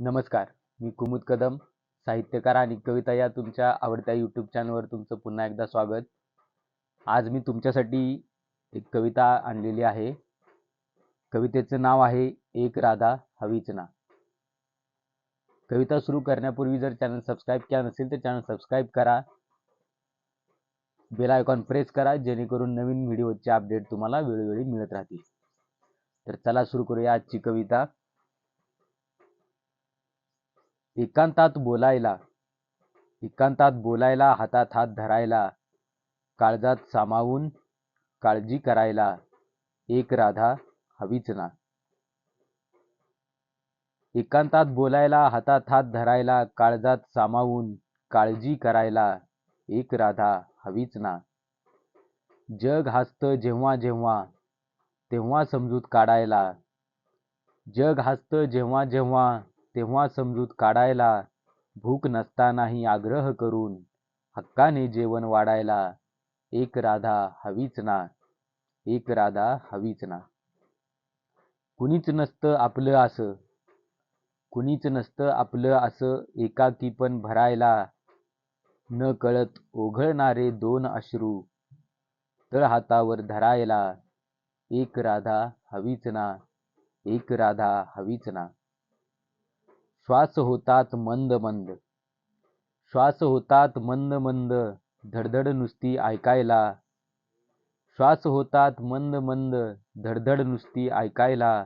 नमस्कार मी कुमुद कदम साहित्यकार आणि कविता या तुमच्या आवडत्या यूट्यूब चॅनलवर तुमचं पुन्हा एकदा स्वागत. आज मी तुमच्यासाठी एक कविता आणलेली आहे. कवितेचं नाव आहे एक राधा हवीच ना. कविता सुरू करण्यापूर्वी जर चॅनल सबस्क्राईब केला नसेल तर चॅनल सबस्क्राईब करा. बेल आयकॉन प्रेस करा जेणेकरून नवीन व्हिडिओचे अपडेट तुम्हाला वेळोवेळी मिळत राहतील. तर चला सुरू करूया आजची कविता. एकांतात बोलायला एकांतात बोलायला हातात हात धरायला काळजात सामावून काळजी करायला एक राधा हवीच ना. एकांतात बोलायला हातात हात धरायला काळजात सामावून काळजी करायला एक राधा हवीच ना. जग हसतं जेव्हा जेव्हा तेव्हा समजूत काढायला. जग हसतं जेव्हा जेव्हा तेव्हा समजूत काढायला भूक नसतानाही आग्रह करून हक्काने जेवण वाढायला एक राधा हवीच ना एक राधा हवीच ना. कुणीच नसतं आपलं असं कुणीच नसतं आपलं असं एकाकी पण भरायला न कळत ओघळणारे दोन अश्रू तळ हातावर धरायला एक राधा हवीच ना एक राधा हवीच ना. श्वास होतात मंद मंद. श्वास होतात मंद मंद धडधड नुसती ऐकायला. श्वास होतात मंद मंद धडधड नुसती ऐकायला.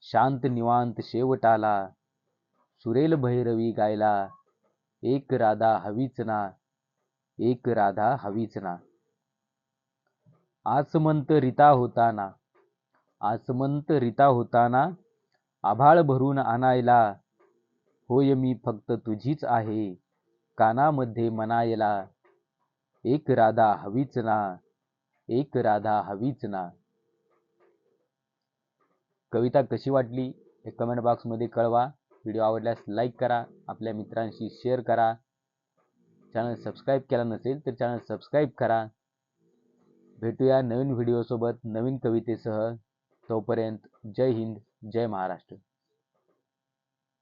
शांत निवांत शेवटाला. सुरेल भैरवी गायला. एक राधा हवीच ना. एक राधा हवीच ना. आसमंत रिता होताना. आसमंत रिता होताना आभाळ भरून आणायला. होय मी फक्त तुझीच आहे. कानामध्ये मनायला एक राधा हवीच ना एक राधा हवीच ना. कविता कशी वाटली हे कमेंट बॉक्समध्ये कळवा. व्हिडिओ आवडल्यास लाईक करा आपल्या मित्रांशी शेअर करा. चॅनल सबस्क्राईब केला नसेल तर चॅनल सबस्क्राईब करा. भेटूया नवीन व्हिडिओसोबत नवीन कवितेसह. तोपर्यंत जय हिंद जय महाराष्ट्र.